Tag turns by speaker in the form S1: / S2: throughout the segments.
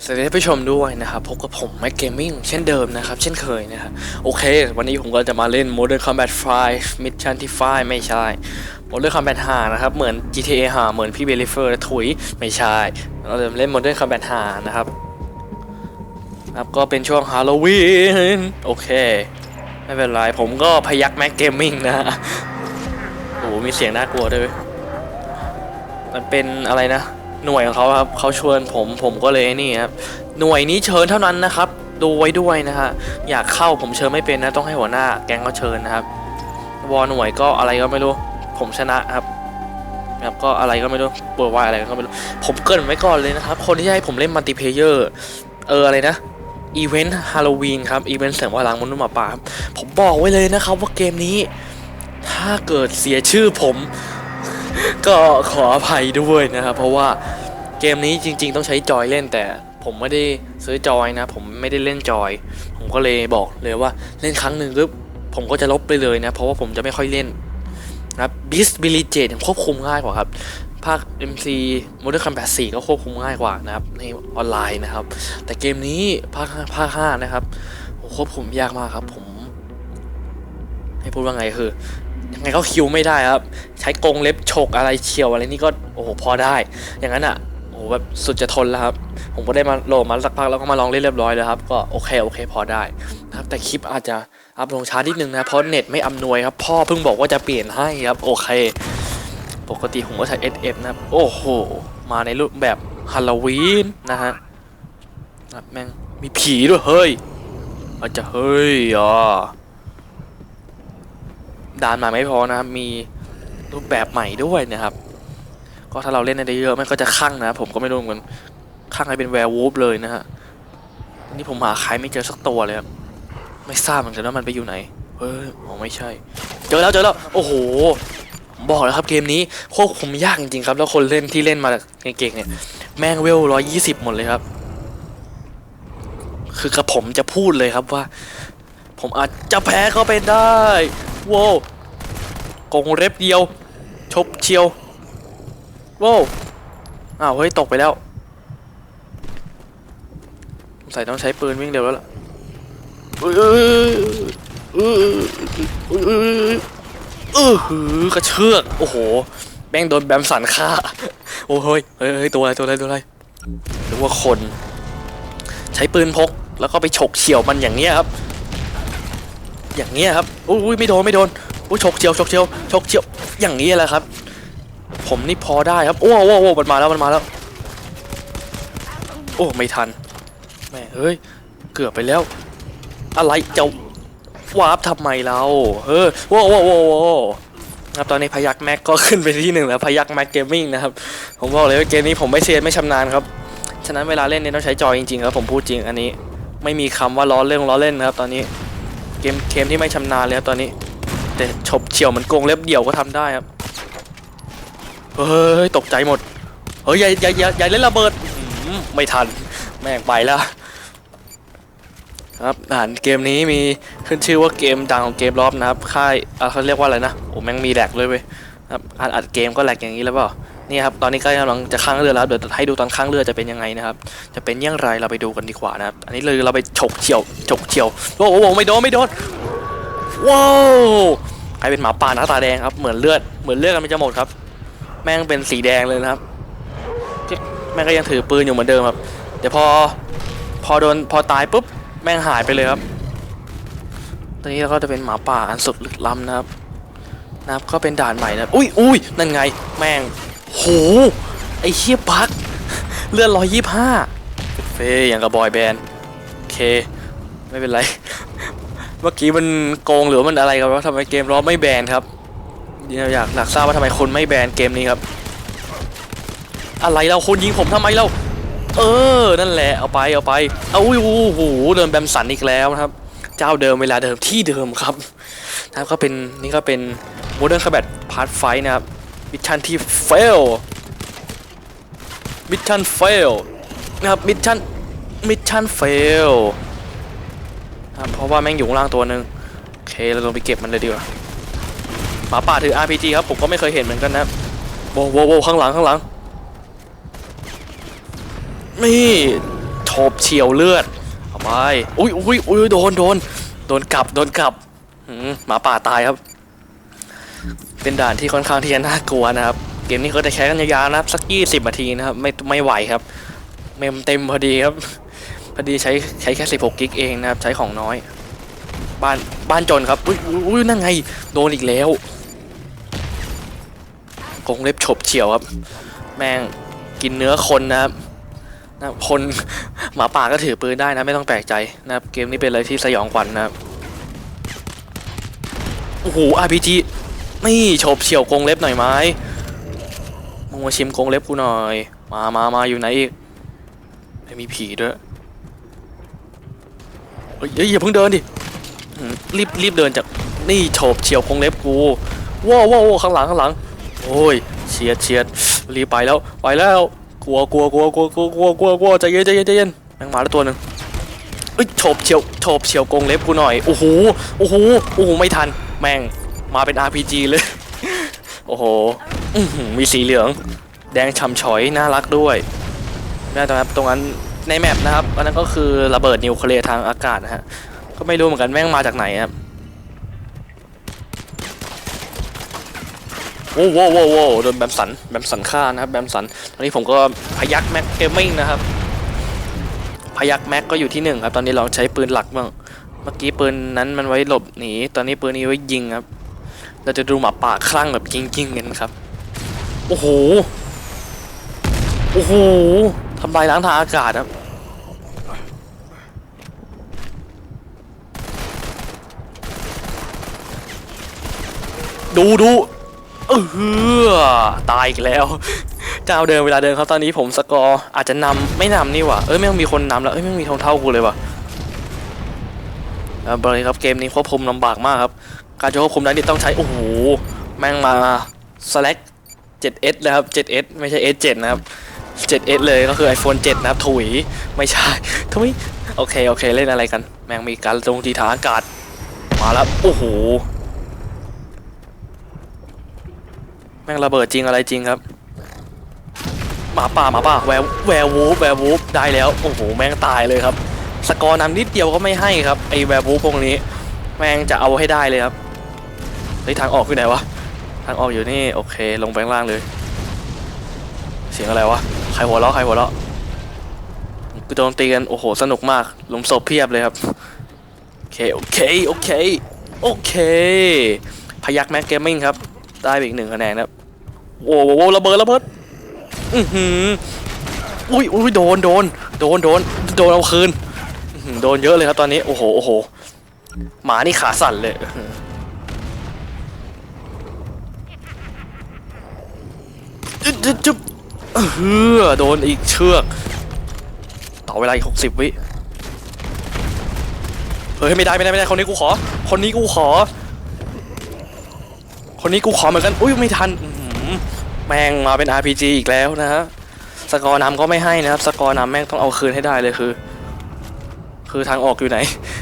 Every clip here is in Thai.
S1: สวัสดีท่านผู้ชมด้วยนะครับพบกับผมแม็กเกมมิ่งเช่นเดิมนะครับ เช่นเคยนะครับโอเค วันนี้ผมก็จะมาเล่น Modern Combat 5 Mission ที่5ไม่ใช่ Modern Combat 5นะครับ เหมือน GTA 5เหมือนพี่เบลิเฟอร์ถุยไม่ใช่ เราจะเล่น Modern Combat 5นะครับครับก็เป็นช่วงฮาโลวีนโอเค ไม่เป็นไร ผมก็พยักแม็กเกมมิ่งนะฮะโอ้มีเสียงน่ากลัวด้วยเวยมันเป็นอะไรนะ หน่วยของเขาครับเขาชวนผมผมก็เลยนี่ครับหน่วยนี้เชิญเท่านั้นนะครับ ดูไว้ด้วยนะฮะอยากเข้าผมเชิญไม่เป็นนะต้องให้หัวหน้าแก๊งเขาเชิญนะครับวอหน่วยก็อะไรก็ไม่รู้ ผมชนะครับครับก็อะไรก็ไม่รู้เปิดว่าอะไรก็ไม่รู้ ผมเกินไว้ก่อนเลยนะครับ คนที่จะให้ผมเล่นมัลติเพเยอร์เอออะไรนะอีเวนต์ฮาโลวีนครับอีเวนต์เสริมพลังมนุษย์หมาป่าผมบอกไว้เลยนะครับว่าเกมนี้ ถ้าเกิดเสียชื่อผม ก็ขออภัยด้วยนะครับ เพราะว่า เกมนี้จริง ๆ ต้องใช้จอยเล่นแต่ผมไม่ได้ซื้อจอยนะ ผมไม่ได้เล่นจอย ผมก็เลยบอกเลยว่าเล่นครั้งหนึ่งปุ๊บผมก็จะลบไปเลยนะ เพราะว่าผมจะไม่ค่อยเล่นนะครับ Disability ควบคุมง่ายกว่าครับ ภาค MC Modern Combat 4 ก็ควบคุมง่ายกว่านะครับ ในออนไลน์นะครับ แต่เกมนี้ภาคภาค5นะครับโอ้ควบคุมยากมากครับ ผม ให้พูดว่าไงคือยังไงก็คิวไม่ได้ครับ ใช้กรงเล็บฉกอะไรเฉียวอะไรนี่ก็โอ้โหพอได้ อย่างนั้นอะ แบบสุดจะทนแล้วครับ ผมก็ได้มาโหลดมาสักพักแล้วก็มาลองเล่นเรียบร้อยแล้วครับ ก็โอเคโอเคพอได้นะครับ แต่คลิปอาจจะอัพลงช้านิดนึงนะ เพราะเน็ตไม่อำนวยครับ พ่อเพิ่งบอกว่าจะเปลี่ยนให้ครับ โอเค ปกติผมก็ใช้ SF นะครับ โอ้โห มาในรูปแบบฮาโลวีนนะฮะนะแม่งมีผีด้วยเฮ้ยอาจจะเฮ้ยอะด่านม่ไม่พอนะครับมีรูปแบบใหม่ด้วยนะครับ ก็ถ้าเราเล่นได้เยอะมันก็จะคั่งนะครับผมก็ไม่รู้เหมือนคั่งให้เป็นแวร์วูฟเลยนะฮะนี่ผมหาใครไม่เจอสักตัวเลยครับไม่ทราบเหมือนกันว่ามันไปอยู่ไหนเฮ้ยอ๋อไม่ใช่ เจอแล้วเจอแล้วโอ้โหผมบอกแล้วครับเกมนี้ควบคุมยากจริงๆครับ แล้วคนเล่นที่เล่นมาเก่งๆเนี่ยแม่งเวลร้อยยี่สิบหมดเลยครับ คือกับผมจะพูดเลยครับว่า ผมอาจจะแพ้ก็เป็นได้โว้วกงเล็บเดียว ชบเชียว โว้วอ้าวเฮ้ยตกไปแล้วสงสัยต้องใช้ปืนวิ่งเร็วแล้วล่ะเออเออเออเออเออหือกระเชือกโอ้โหแม่งโดนแบมสันฆ่าโอ้เฮ้ยเฮ้ยเฮ้ยตัวอะไรตัวอะไรตัวอะไรหรือว่าคน ใช้ปืนพก แล้วก็ไปฉกเฉี่ยวมันอย่างเงี้ยครับ อย่างเงี้ยครับอุ้ยไม่โดนไม่โดนอุ้ยฉกเฉียวฉกเฉียวฉกเฉียวอย่างนี้แหละครับ ผมนี่พอได้ครับ โอ้โหโอ้มันมาแล้วมันมาแล้ว โอ้ไม่ทันแม่เฮ้ย เกือบไปแล้ว อะไรจะวาร์ปทำไมเราเฮ้ยโว้โว้โว้โว้ครับตอนนี้พยักแม็กก็ขึ้นไปที่หนึ่งแล้วพยักแม็กเกมมิ่งนะครับ ผมบอกเลยว่าเกมนี้ผมไม่เซียนไม่ชำนาญครับ ฉะนั้นเวลาเล่นเนี่ยต้องใช้จอยจริงๆครับผมพูดจริงอันนี้ ไม่มีคำว่าล้อเล่นล้อเล่นนะครับ ตอนนี้เกมเกมที่ไม่ชำนาญเลยครับตอนนี้ แต่ฉบเฉี่ยวเหมันโกงเล็บเดี่ยวก็ทำได้ครับ เฮ้ยตกใจหมด เฮ้ยอย่าอย่าอย่าอย่เล่นระเบิดไม่ทัน แม่งไปแล้ว ครับอ่านเกมนี้มีขึ้นชื่อว่าเกมดังของเกมรอบนะครับ ค่ายเขาเรียกว่าอะไรนะ โอ้แม่งมีแหลกเลยเว้ยครับอ่านอัดเกมก็แหลกอย่างนี้แล้วเปล่า นี่ครับ ตอนนี้ก็กำลังจะข้างเรือแล้ว เดี๋ยวให้ดูตอนข้างเรือจะเป็นยังไงนะครับ จะเป็นอย่างไรเราไปดูกันดีกว่านะครับ อันนี้เลยเราไปฉกเฉียวฉกเฉียว โอ้โหไม่โดนไม่โดน ว้าวใครเป็นหมาป่าหน้าตาแดงครับ เหมือนเลือด เหมือนเลือดกันมันจะหมดครับ แม่งเป็นสีแดงเลยนะครับแม่งก็ยังถือปืนอยู่เหมือนเดิมครับ เดี๋ยวพอพอโดนพอตายปุ๊บแม่งหายไปเลยครับ ตอนนี้เราก็จะเป็นหมาป่าอันสุดลึกล้ำนะครับนะครับก็เป็นด่านใหม่นะอุ้ยอุ้ยนั่นไง แม่งโหไอ้เฮียบักเลือดร้อยยี่ห้าเฟยอย่างกับบอยแบนด์โอเค ไม่เป็นไร เมื่อกี้มันโกงหรือมันอะไรครับว่าทำไมเกมร้อไม่แบนครับ อยากอยากอยากทราบว่าทำไมคนไม่แบนเกมนี้ครับ อะไรเราคนยิงผมทำไมเรา เออ นั่นแหละเอาไปเอาไปเอาอุ้ยโอ้โหเดินแบมสันอีกแล้วนะครับ เจ้าเดิมเวลาเดิมที่เดิมครับนะครับก็เป็นนี่ก็เป็น Modern Combat Part 5นะครับมิชชั่นที่ fail มิชชั่น fail นะครับมิชชั่นมิชชั่น fail ครับเพราะว่าแม่งอยู่ข้างล่างตัวหนึ่งโอเคเราลงไปเก็บมันเลยดีกว่า หมาป่าถือ RPG ครับผมก็ไม่เคยเห็นเหมือนกันนะโว้วโว้วข้างหลังข้างหลังนี่ฉโฉบเฉียวเลือดเอาไปอุ้ยอุ้ยอุ้ยโดนโดนโดนกลับโดนกลับหมาป่าตายครับ เป็นด่านที่ค่อนข้างที่จะน่ากลัวนะครับเกมนี้เขาจะใช้กันยาวๆนะครับสักยี่สิบนาทีนะครับไม่ไม่ไหวครับเมมเต็มพอดีครับพอดีใช้ใช้แค่16กิกเองนะครับใช้ของน้อย บ้านบ้านจนครับอุ้ยอุ้ยอุ้ยนั่นไงโดนอีกแล้ว กงเล็บฉบเฉียวครับ แม่งกินเนื้อคนนะครับนะคนหมาป่าก็ถือปืนได้นะไม่ต้องแปลกใจนะครับเกมนี้เป็นอะไรที่สยองขวัญนะครับโอ้โห RPG นี่ฉบเฉียวกงเล็บหน่อยไหมมึงมาชิมกงเล็บกูหน่อย มามามาอยู่ไหนอีกไม่มีผีด้วยเฮ้ยอย่าเพิ่งเดินดิรีบรีบเดินจากนี่โฉบเฉียวกงเล็บกูว้าวว้าวข้างหลังข้างหลัง โอ้ยเฉียดเฉียดรีบไปแล้วไปแล้วกลัวกลัวกลัวกลัวกลัวกลัวกลัวกลัวใจเย็นใจเย็นใจเย็นแม่งมาแล้วตัวหนึ่งเอ้ยโฉบเฉียวโฉบเฉียวกงเล็บกูหน่อยโอ้โหโอ้โหโอ้โหไม่ทันแม่งมาเป็น RPG เลยโอ้โหมีสีเหลือง แดงฉ่ำฉอยน่ารักด้วยนะครับตรงนั้นในแมปนะครับอันนั้นก็คือระเบิดนิวเคลียร์ทางอากาศนะฮะก็ไม่รู้เหมือนกันแม่งมาจากไหนครับ โว้โว้วโว้โว้วโดนแบมสันแบมสันฆ่านะครับแบมสันตอนนี้ผมก็พยักแม็กเกมมิ่งนะครับพยักแม็กก็อยู่ที่หนึ่งครับตอนนี้เราใช้ปืนหลักบ้างเมื่อกี้ปืนนั้นมันไว้หลบหนีตอนนี้ปืนนี้ไว้ยิงครับ เราจะดูหมาป่าคลั่งแบบยิงๆกันครับโอ้โหโอ้โหทำลายล้างทางอากาศครับดูดู เออตายอีกแล้วเจ้าเดิมเวลาเดินครับตอนนี้ผมสกอร์อาจจะนำไม่นำนี่ว่ะเอ้ยไม่ต้องมีคนนำแล้วเอ้ยไม่งมีทองเท่ากูเลยว่ะแล้วบริครับเกมนี้ควบคุมลำบากมากครับการจะควบคุมนั้นนี่ต้องใช้โอ้โหแม่งมา Slack 7s แล้วครับ 7s ไม่ใช่ s 7 นะครับ 7s เลยก็คือ iPhone 7 นะครับ ถุยไม่ใช่ถุยโอเค โอเค เล่นอะไรกัน แม่งมีการลงทีฐานอากาศ มาแล้ว โอ้โห แม่งระเบิดจริงอะไรจริงครับ หมาป่าหมาป่าแววแวววูฟแวววูฟได้แล้วโอ้โหแม่งตายเลยครับ สกอร์นำนิดเดียวก็ไม่ให้ครับไอแวววูฟพวกนี้ แม่งจะเอาให้ได้เลยครับเฮ้ยทางออกอยู่ไหนวะทางออกอยู่นี่โอเค ลงไปข้างล่างเลย เสียงอะไรวะใครหัวเราะใครหัวเราะกูโดนตีกันโอ้โหสนุกมากหลุมศพเพียบเลยครับโอเคโอเคโอเคโอเคพยักแม็กเกมมิ่งครับ ได้ไปอีกหนึ่งคะแนนครับ โอ้โหระเบิดระเบิดอือหืออุ้ยอุ้ยโดนโดนโดนโดนโดนเอาคืนโดนเยอะเลยครับตอนนี้ โอ้โหโอ้โหหมานี่ขาสั่นเลยจึ๊บจึ๊บจึ๊บเออโดนอีกเชือก ต่อเวลาอีกหกสิบวิเฮ้ยไม่ได้ไม่ได้ไม่ได้คนนี้กูขอ คนนี้กูขอ คนนี้กูขอเหมือนกัน อุ้ยไม่ทัน แม่งมาเป็น RPG อีกแล้วนะฮะ สกอร์นำก็ไม่ให้นะครับ สกอร์นำแม่งต้องเอาคืนให้ได้เลยคือ คือทางออกอยู่ไหน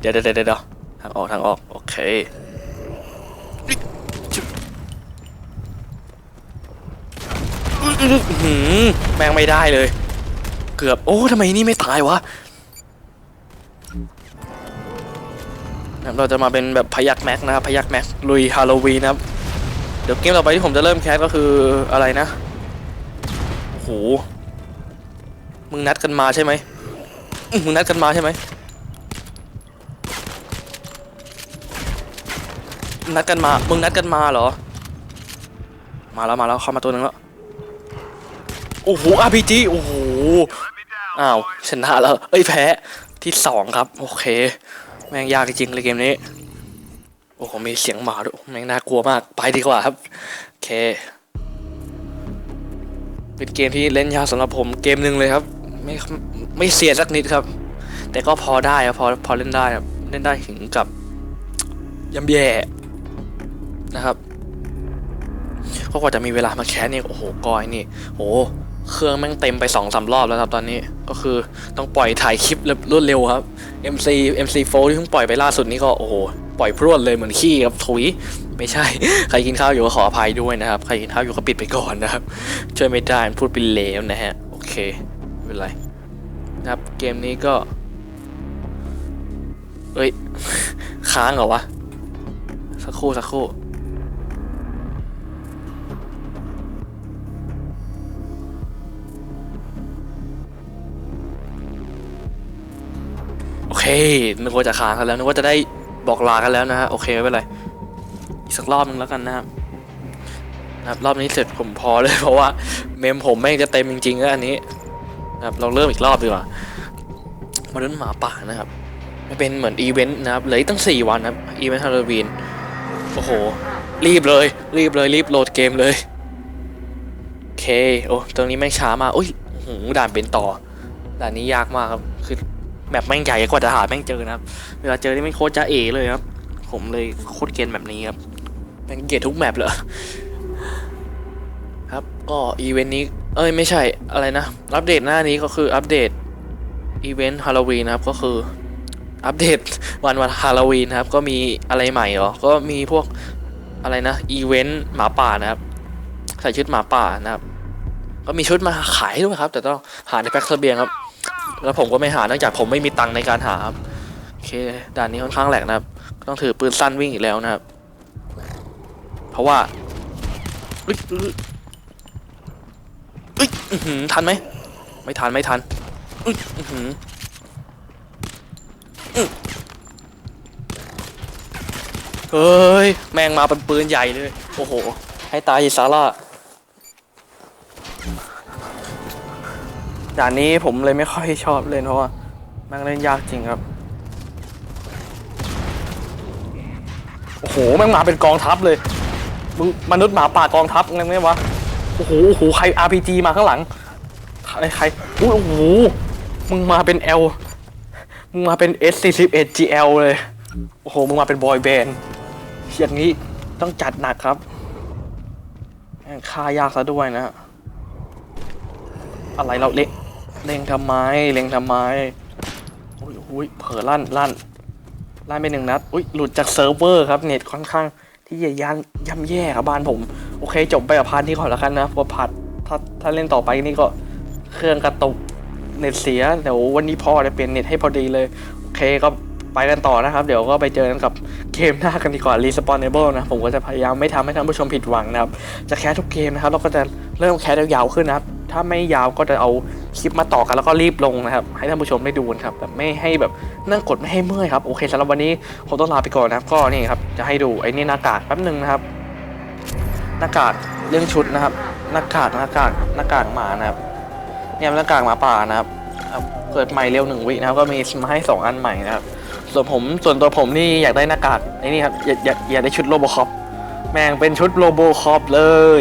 S1: เดี๋ยวเดี๋ยวเดี๋ยวทางออกทางออก โอเคหือแม่งไม่ได้เลย เกือบ โอ้ทำไมนี่ไม่ตายวะ เราจะมาเป็นแบบพยักแม็กนะครับ พยักแม็กลุยฮาโลวีนนะครับ เดี๋ยวเกมต่อไปที่ผมจะเริ่มแคสก็คืออะไรนะ โอ้โห มึงนัดกันมาใช่ไหม มึงนัดกันมาใช่ไหม นัดกันมา มึงนัดกันมาเหรอ มาแล้วมาแล้วเข้ามาตัวหนึงแล้ว โอ้โห RPG โอ้โห อ้าวชนะแล้ว เอ้ยแพ้ที่สองครับ โอเค แม่งยากจริงเลยเกมนี้ อ้โหมีเสียงหมาด้วยแม่งน่ากลัวมาก ไปดีกว่าครับ โอเค เป็นเกมที่เล่นยากสำหรับผมเกมหนึ่งเลยครับ ไม่ไม่เสียสักนิดครับ แต่ก็พอได้ครับพอพอเล่นได้ครับ เล่นได้ถึงกับยำแย่นะครับก็กว่าจะมีเวลามาแคสเนี่ยโอ้โหกอยนี่โอ้โหเครื่องแม่งเต็มไปสองสามรอบแล้วครับตอนนี้ก็คือต้องปล่อยถ่ายคลิปรวดเร็วครับ MC MC4 ที่เพิ่งปล่อยไปล่าสุดนี้ก็โอ้โห ปล่อยพรวดเลยเหมือนขี้ครับถุย ไม่ใช่ ใครกินข้าวอยู่ก็ขออภัยด้วยนะครับ ใครกินข้าวอยู่ก็ปิดไปก่อนนะครับ ช่วยไม่ได้พูดไปแล้วนะฮะ โอเคไม่เป็นไรนะครับเกมนี้ก็ เอ้ย ค้างเหรอวะ สักครู่สักครู่โอเคนึกว่าจะค้างกันแล้วนึกว่าจะได้ บอกลากันแล้วนะฮะโอเคไม่เป็นไรอีกสักรอบนึงแล้วกันนะครับนะครับรอบนี้เสร็จผมพอเลยเพราะว่าเมมผมแม่งจะเต็มจริงๆแล้วอันนี้นะครับเราเริ่มอีกรอบดีกว่ามาเล่นหมาป่านะครับมันเป็นเหมือนอีเวนต์นะครับเหลือตั้ง 4 วันนะครับอีเวนต์ฮาโลวีนโอ้โห รีบเลย รีบเลยรีบโหลดเกมเลยโอเคโอ้ตรงนี้แม่งช้ามากอุ้ยโอ้โหด่านเป็นต่อด่านนี้ยากมากครับคือ แบบแม่งใหญ่กว่าจะหาแม่งเจอนะครับ เวลาเจอนี่แม่งโคตรจะเอเลยครับ ผมเลยโคตรเกรียนแบบนี้ครับแม่งเกลียดทุกแมปเลยครับก็อีเวนต์นี้เอ้ยไม่ใช่อะไรนะ อัปเดตหน้านี้ก็คืออัปเดตอีเวนต์ฮาโลวีนนะครับก็คืออัปเดตวันวันฮาโลวีนครับ ก็มีอะไรใหม่เหรอ ก็มีพวกอะไรนะอีเวนต์หมาป่านะครับ ใส่ชุดหมาป่านะครับ ก็มีชุดมาขายด้วยครับ แต่ต้องหาในแพ็คเสบียงครับ แล้วผมก็ไม่หาเนื่องจากผมไม่มีตังค์ในการหาครับโอเคด่านนี้ค่อนข้างแหลกนะครับต้องถือปืนสั้นวิ่งอีกแล้วนะครับ เพราะว่าเอ้ยเอ้ยเอ้ยอื้อหือทันไหมไม่ทันไม่ทันเอ้ยอื้อหืออื้อเฮ้ย แมงมาเป็นปืนใหญ่เลย โอ้โห ให้ตายอีซาร่า ด่านนี้ผมเลยไม่ค่อยชอบเล่นเพราะว่าม่งเล่นยากจริงครับ โอ้โหแม่งมาเป็นกองทัพเลย มึงมนุษย์หมาป่ากองทัพไงไงวะ โอ้โหโอ้โหใคร RPG มาข้างหลัง ใครใครอุ๊ยโอ้โห มึงมาเป็น L มึงมาเป็น S41 GL เลย โอ้โห มึงมาเป็นบอยแบนด์อย่างนี้ต้องจัดหนักครับแม่งฆ่ายากซะด้วยนะ อะไรเราเล็ง เล็งทำไม เล็งทำไมอุ้ยอุ้ยเผลอลั่นลั่นลั่นไปหนึ่งนัด อุ้ยหลุดจากเซิร์ฟเวอร์ครับ เน็ตค่อนข้างที่จะยันย่ำแย่ครับบ้านผม โอเค จบไปกับพาร์ทนี้ก่อนแล้วกันนะเพราะพาร์ทถ้าถ้าเล่นต่อไปนี่ก็เครื่องกระตุกเน็ตเสีย เดี๋ยววันนี้พ่อจะเปลี่ยนเน็ตให้พอดีเลย โอเคก็ไปกันต่อนะครับ เดี๋ยวก็ไปเจอกันกับเกมหน้ากันดีกว่า Respawnable นะ ผมก็จะพยายามไม่ทำให้ท่านผู้ชมผิดหวังนะครับ จะแคสทุกเกมนะครับแล้วก็จะเริ่มแคสยาวๆขึ้นนะครับ ถ้าไม่ยาวก็จะเอาคลิปมาต่อกันแล้วก็รีบลงนะครับ ให้ท่านผู้ชมได้ดูกันครับแบบไม่ให้แบบนั่งกดไม่ให้เมื่อยครับโอเคสำหรับวันนี้ผมต้องลาไปก่อนนะครับก็นี่ครับจะให้ดูไอ้นี่หน้ากากแป๊บหนึ่งนะครับหน้ากากเรื่องชุดนะครับหน้ากากหน้ากากหน้ากากหมานะครับเนี่ยหน้ากากหมาป่านะครับเปิดใหม่เร็วหนึ่งวินะครับก็มีมาให้สองอันใหม่นะครับส่วนผมส่วนตัวผมนี่อยากได้หน้ากากไอ้นี่ครับอยากอยากอยากได้ชุดโรบคอปแม่งเป็นชุดโรโบคอปเลย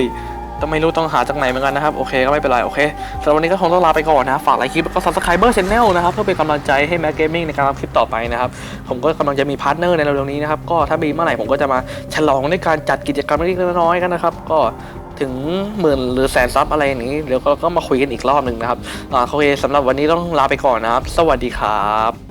S1: ต้องไม่รู้ต้องหาจากไหนเหมือนกันนะครับ โอเคก็ไม่เป็นไร โอเคสำหรับวันนี้ก็คงต้องลาไปก่อนนะ ฝากไลค์คลิปแล้วก็ subscriber channel นะครับ เพื่อเป็นกำลังใจให้แม็กเกมมิ่งในการทำคลิปต่อไปนะครับ ผมก็กำลังจะมีพาร์ทเนอร์ในเร็วๆนี้นะครับ ก็ถ้ามีเมื่อไหร่ผมก็จะมาฉลองด้วยการจัดกิจกรรมเล็กๆน้อยๆกันนะครับ ก็ถึงหมื่นหรือแสนซับอะไรอย่างนี้เดี๋ยวก็ก็มาคุยกันอีกรอบหนึ่งนะครับอ่าโอเคสำหรับวันนี้ต้องลาไปก่อนนะครับ สวัสดีครับ